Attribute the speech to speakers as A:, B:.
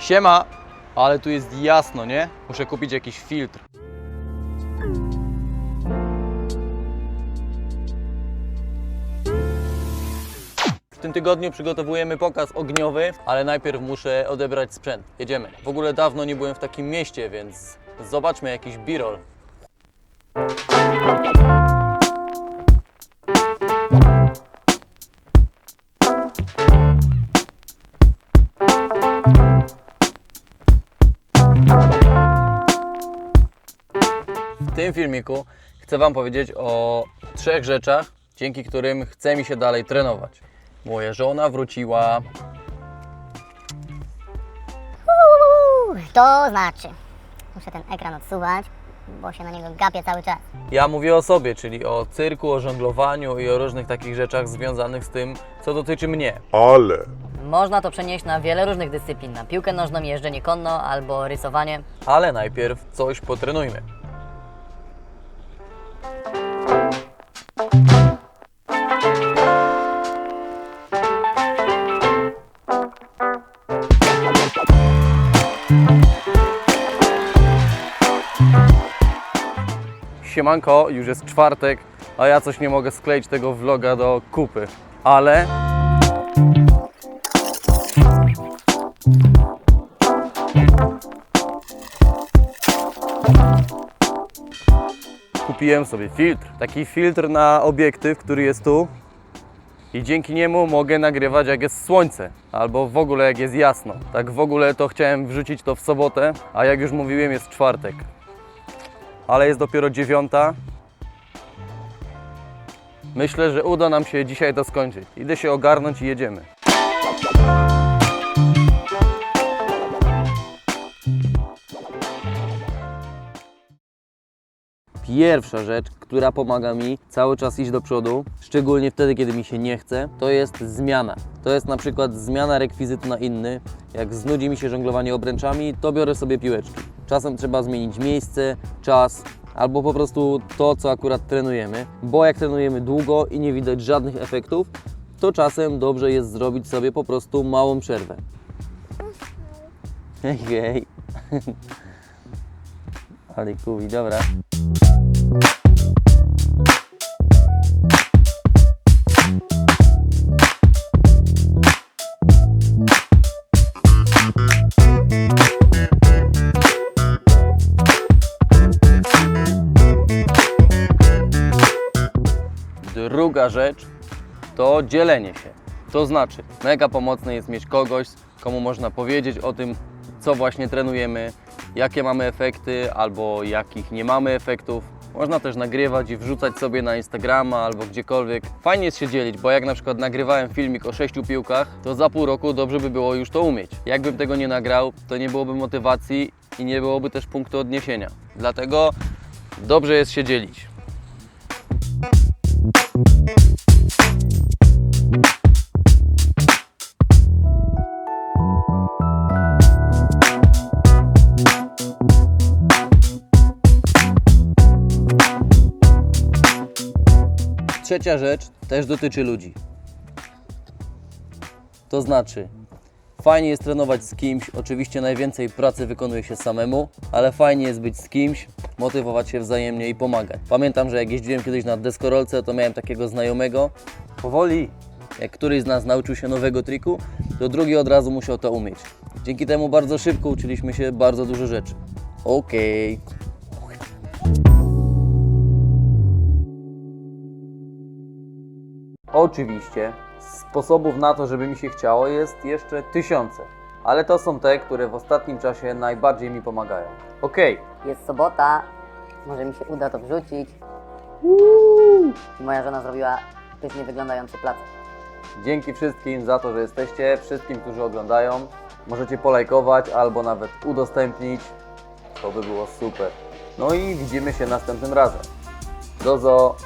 A: Siema! Ale tu jest jasno, nie? Muszę kupić jakiś filtr. W tym tygodniu przygotowujemy pokaz ogniowy, ale najpierw muszę odebrać sprzęt. Jedziemy. W ogóle dawno nie byłem w takim mieście, więc zobaczmy jakiś birol. Tym filmiku chcę Wam powiedzieć o trzech rzeczach, dzięki którym chce mi się dalej trenować. Moja żona wróciła,
B: Uuu, to znaczy, muszę ten ekran odsuwać, bo się na niego gapię cały czas.
A: Ja mówię o sobie, czyli o cyrku, o żonglowaniu i o różnych takich rzeczach związanych z tym, co dotyczy mnie.
C: Ale
D: Można to przenieść na wiele różnych dyscyplin, na piłkę nożną, jeżdżenie konno albo rysowanie.
A: Ale najpierw coś potrenujmy. Siemanko, już jest czwartek, a ja coś nie mogę skleić tego vloga do kupy. Ale kupiłem sobie filtr. Taki filtr na obiektyw, który jest tu. I dzięki niemu mogę nagrywać jak jest słońce, albo w ogóle jak jest jasno. Tak w ogóle to chciałem wrzucić to w sobotę, a jak już mówiłem jest czwartek. Ale jest dopiero dziewiąta. Myślę, że uda nam się dzisiaj to skończyć. Idę się ogarnąć i jedziemy. Pierwsza rzecz, która pomaga mi cały czas iść do przodu, szczególnie wtedy, kiedy mi się nie chce, to jest zmiana. To jest na przykład zmiana rekwizytu na inny. Jak znudzi mi się żonglowanie obręczami, to biorę sobie piłeczki. Czasem trzeba zmienić miejsce, czas, albo po prostu to, co akurat trenujemy, bo jak trenujemy długo i nie widać żadnych efektów, to czasem dobrze jest zrobić sobie po prostu małą przerwę. Hej, hej. Ale kubi, dobra. Druga rzecz to dzielenie się. To znaczy, mega pomocne jest mieć kogoś, komu można powiedzieć o tym, co właśnie trenujemy, jakie mamy efekty albo jakich nie mamy efektów. Można też nagrywać i wrzucać sobie na Instagrama albo gdziekolwiek. Fajnie jest się dzielić, bo jak na przykład nagrywałem filmik o sześciu piłkach, to za pół roku dobrze by było już to umieć. Jakbym tego nie nagrał, to nie byłoby motywacji i nie byłoby też punktu odniesienia. Dlatego dobrze jest się dzielić. Trzecia rzecz też dotyczy ludzi. To znaczy, fajnie jest trenować z kimś, oczywiście najwięcej pracy wykonuje się samemu, ale fajnie jest być z kimś, motywować się wzajemnie i pomagać. Pamiętam, że jak jeździłem kiedyś na deskorolce, to miałem takiego znajomego. Powoli, jak któryś z nas nauczył się nowego triku, to drugi od razu musiał to umieć. Dzięki temu bardzo szybko uczyliśmy się bardzo dużo rzeczy. Okej. Oczywiście sposobów na to, żeby mi się chciało jest jeszcze tysiące, ale to są te, które w ostatnim czasie najbardziej mi pomagają. Okej,
D: Jest sobota, może mi się uda to wrzucić. I moja żona zrobiła pysznie wyglądający placek.
A: dzięki wszystkim za to, że jesteście, wszystkim, którzy oglądają. Możecie polajkować albo nawet udostępnić. To by było super. No i widzimy się następnym razem. Dozo.